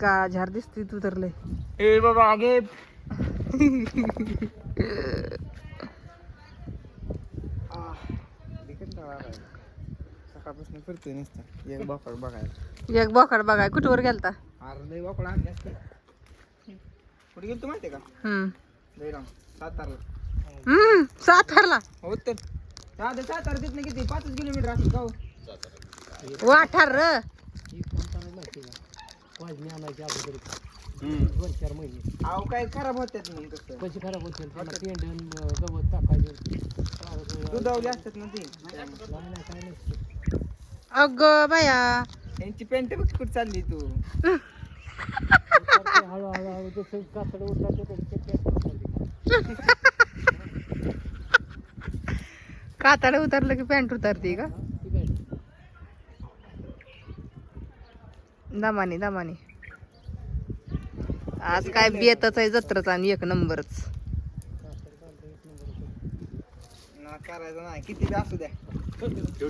का झार दिसते तू तर लय ए बाबा आगे. सकाळपासून फिरतोय नुसतं. एक बोकड बघायला. एक बोकड बघाय. कुठवर गेलता? अरे लय बोकड आणले असते. कुठे गेलो तू माहितीये का? हम्म. लयराम सातारला. हम्म सातारला. हो तर दादा सातारा तिथनं किती? पाचच किलोमीटर असेल का हो? वाठार र. अहो काय खराब होतात मग कसं? पैसे खराब होते त्याला पेंडन गवत टाकायचं दुधावली असतात ना ती? नाही नाही काय नसतं अग बाया. यांची पेंट बघ कुठं चालली तू. हळूहळू हळू जसं कातड उठला तसं ते पेंट चालली. कातड उतरलं की पॅन्ट उतरते का ती काय दमानी दमानी. आज काय बेतच आहे जत्रच आणि एक नंबरच. ना करायचं नाही. किती बी असू द्या.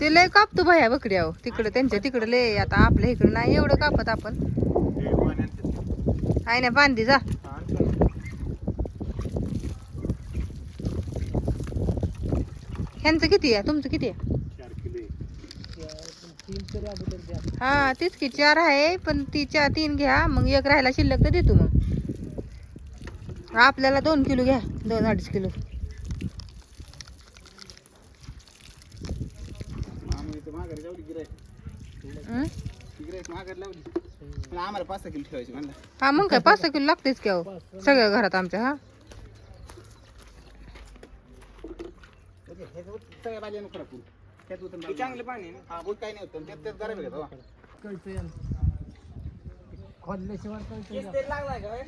ते लय कापतो भया बकरी आहो तिकडे त्यांच्या तिकडे लय आता आपल्या इकडे नाही एवढं कापत आपण. आहे ना बांधी जा. ह्यांचं किती आहे? तुमचं किती आहे तीन तरी अगोदर द्या हा तीच की चार आहे पण ती चार तीन घ्या मग एक राहायला शिल्लक तर देतो मग. आपल्याला दोन किलो घ्या दोन अडीच किलो. हं? हा मग काय पाच सहा किलो लागतेच की अहो. सगळ्या घरात आमच्या हा. सगळ्या त्यात उतरून चांगलं पाणी आहे ना. हा बोट काय नाही होतं. त्यात त्यात गरम आहे का तेव्हा? कळतं या खोदल्याशिवाय कळतं केस या. तेल लागलाय का बे?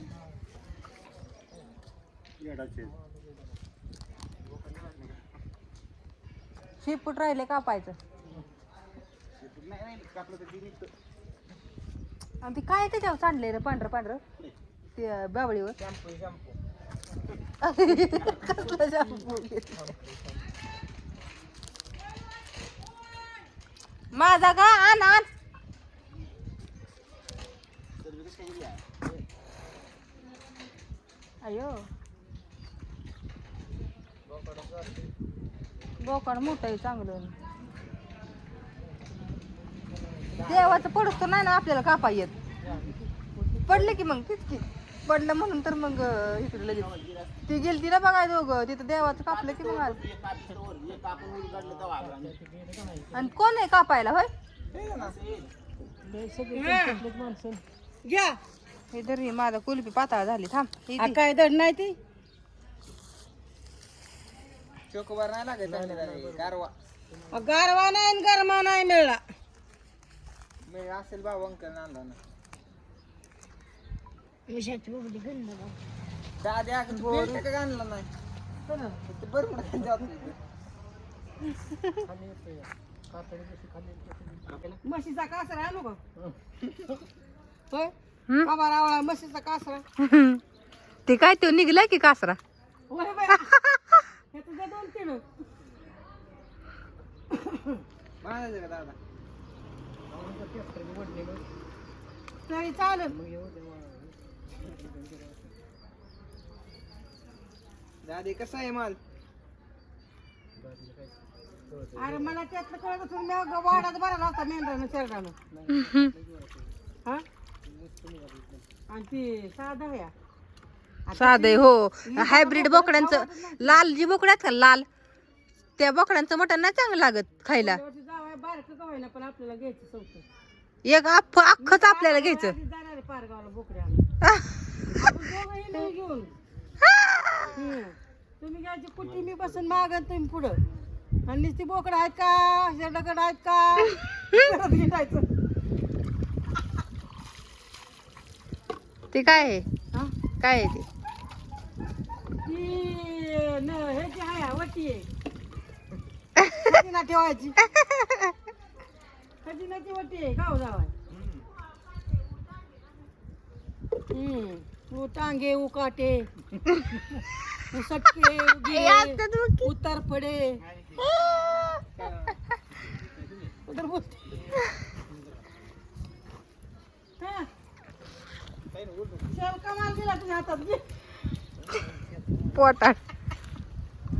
शेपूट राहिले कापायचं. नाही नाही कापलं तर ती निघतं. आणि ते काय त्याच्यावर सांडले रे पांढरं पांढरं? ते अं, बावळीवर. Shampoo shampoo. कसलं shampoo माझा का आण आण. अयो. बोकड मोठं आहे चांगलं. देवाचं पडतो नाही ना आपल्याला कापा येत. पडलं की मग तितकी पडलं म्हणून तर मग इकडे लगेच. ती गेली तिला बघाय दोघं तिथं देवाचं कापलं की मग. आणि कोण आहे कापायला होय? घ्या. हे तर ही माझा कुलपी पाताळ झाली थांब. ही. काय दड नाही ती? चोकोबार नाही लागत झाले गारवा. गारवा नाही आणि गरमा नाही मिळला. मी असेल बाबा अंकल नांदा ना बेल्ट का नाही ते बरं म्हणून जात. म्हशीचा कासरा आणू का होय? बाबा रावळा म्हशीचा कासरा. ते काय तो निघलाय की कासरा? होय बाय हे तुझं दोन किलो. बांधायचं का दादा? तरी चालेल. दादी कसा आहे माल? अरे मला त्यातलं कळत असून मी अगं वाडात भरायला होता मेंढरानं शेरडानं. हा? आणि ती साधा या साधे हो. हायब्रिड बोकड्यांचं लाल जी बोकड आहेत का? लाल. त्या बोकड्यांचं मटण नाही चांगलं लागत खायला. जावाय बारकं का होईना पण आपल्याला घ्यायचं चौथं एक अख्ख अख्खच आपल्याला घ्यायचं. पारगावला बोकड्या घेऊन. घ्यायची कुठली मी बसून मागन तुम्ही पुढं? आणि नुसती बोकड आहेत का? शेरडकड आहेत का? परत ते काय आहे? हा? काय आहे ते? ती न ह्याची आहे वटी आहे. खजिना ठेवायची. खजिनाची वटी आहे गाव जावाय. हम्म. उ टांगे उ काटे उ सटके उ गिरे, उतर पडे. उतर बोलते दिला तुझ्या हातात घे. पोटात.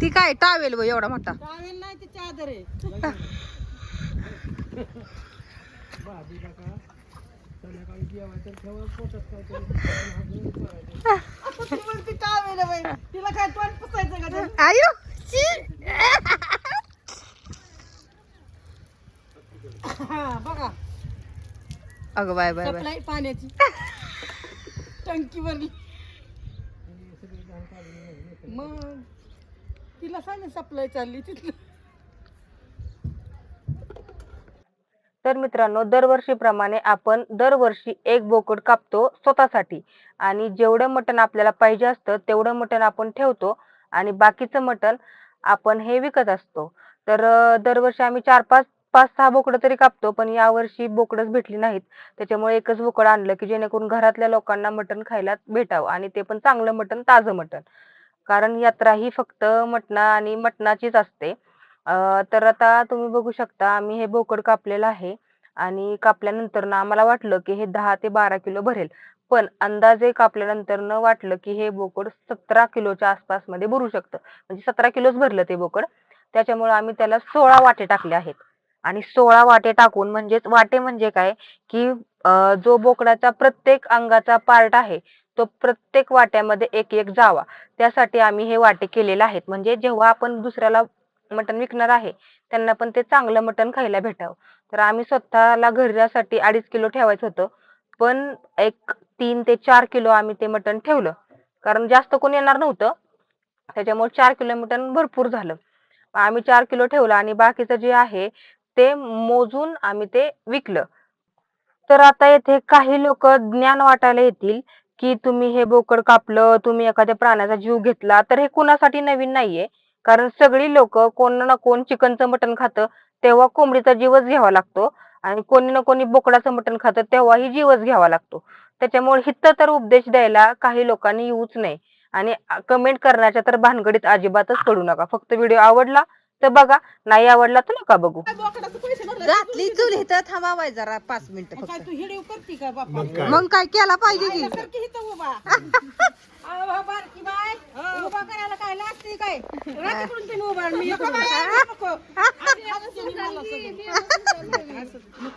ती काय टावेल व एवढा मोठा. टावेल नाही ती चादर आहे. संध्याकाळी जेवायचं ठेवा पोटात काहीतरी आता ती म्हणते टावेल आहे बाई तिला काय तोंड पुसायचं का त्यानं? आयो शी. हा बघा अगं बाय बाय बाय सप्लाय पाण्याची टंकी भरली मग तिला सांग सप्लाय चालली तिथलं तर मित्रांनो दरवर्षीप्रमाणे आपण दरवर्षी एक बोकड कापतो स्वतःसाठी. आणि जेवढं मटण आपल्याला पाहिजे असतं तेवढं मटण आपण ठेवतो आणि बाकीचं मटण आपण हे विकत असतो. तर दरवर्षी आम्ही चार पाच पाच सहा बोकडं तरी कापतो पण यावर्षी बोकडच भेटली नाहीत. त्याच्यामुळे एकच बोकड आणलं की जेणेकरून घरातल्या लोकांना मटण खायला भेटावं आणि ते पण चांगलं मटण ताजं मटण. कारण यात्रा ही फक्त मटणा आणि मटणाचीच असते. तर आता तुम्ही बघू शकता आम्ही हे बोकड कापलेलं आहे आणि कापल्यानंतर ना आम्हाला वाटलं की हे दहा ते बारा किलो भरेल. पण अंदाजे कापल्यानंतर न वाटलं की हे बोकड सतरा किलोच्या आसपासमध्ये भरू शकतं. म्हणजे सतरा किलोच भरलं ते बोकड. त्याच्यामुळे आम्ही त्याला सोळा वाटे टाकले आहेत. आणि सोळा वाटे टाकून म्हणजेच वाटे म्हणजे काय की जो बोकडाचा प्रत्येक अंगाचा पार्ट आहे तो प्रत्येक वाट्यामध्ये एक एक जावा. त्यासाठी आम्ही हे वाटे केलेले आहेत. म्हणजे जेव्हा आपण दुसऱ्याला मटण विकणार आहे त्यांना पण ते चांगलं मटण खायला भेटावं. तर आम्ही स्वतःला घरासाठी अडीच किलो ठेवायचं होतं पण एक तीन ते चार किलो आम्ही ते मटण ठेवलं. कारण जास्त कोण येणार नव्हतं त्याच्यामुळे चार किलो मटण भरपूर झालं. आम्ही चार किलो ठेवलं आणि बाकीचं जे आहे ते मोजून आम्ही ते विकलं. तर आता येथे काही लोक ज्ञान वाटायला येतील की तुम्ही हे बोकड कापलं तुम्ही एखाद्या प्राण्याचा जीव घेतला तर हे कुणासाठी नवीन नाहीये. कारण सगळी लोक कोण ना कोण चिकनचं मटण खातं तेव्हा कोंबडीचा जीवच घ्यावा लागतो. आणि कोणी ना कोणी बोकडाचं मटण खातं तेव्हाही जीवच घ्यावा लागतो. त्याच्यामुळे हिथं तर उपदेश द्यायला काही लोकांनी येऊच नाही आणि कमेंट करण्याच्या तर भानगडीत अजिबातच पडू नका. फक्त व्हिडिओ आवडला तर बघा नाही आवडला तर नका बघू. घातली चूल इथं थांबावाय जरा पाच मिनिटं काय फक्त. तू हिडीव करते का बापा? मग काय? केला पाहिजे की सारखी इथं उभा. अहो, बा, बारकी बाय उभा. करायला काय? रात्रीकडून तुम्ही उभा मी नको.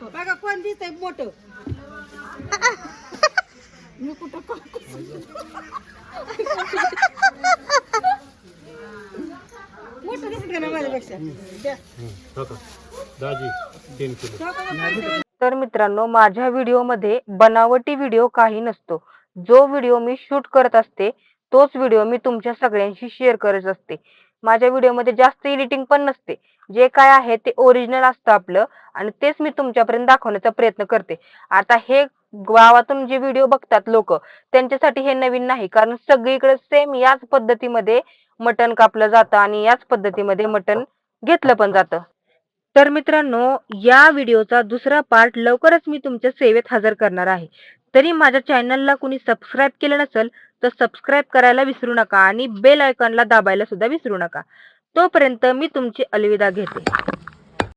बघा कोण दिसतंय मोठ. मी कुठं का- मोठं दिसत का ना माझ्यापेक्षा? द्या. दाजी तीन किलो. ठेवा का पैसे? तर मित्रांनो माझ्या व्हिडिओमध्ये बनावटी व्हिडिओ काही नसतो. जो व्हिडिओ मी शूट करत असते तोच व्हिडिओ मी तुमच्या सगळ्यांशी शेअर करत असते. माझ्या व्हिडिओमध्ये जास्त एडिटिंग पण नसते. जे काय आहे ते ओरिजिनल असतं आपलं आणि तेच मी तुमच्यापर्यंत दाखवण्याचा प्रयत्न करते. आता हे गावातून जे व्हिडिओ बघतात लोक त्यांच्यासाठी हे नवीन नाही. कारण सगळीकडे सेम याच पद्धतीमध्ये मटण कापलं जातं आणि याच पद्धतीमध्ये मटण घेतलं पण जातं. तर मित्रांनो या व्हिडिओचा दुसरा पार्ट लवकरच मी तुमच्या सेवेत हजर करणार आहे. तरी माझ्या चॅनलला कुणी सबस्क्राईब केलं नसेल तर सबस्क्राईब करायला विसरू नका आणि बेल आयकॉनला दाबायला सुद्धा विसरू नका. तोपर्यंत मी तुमची अलविदा घेते.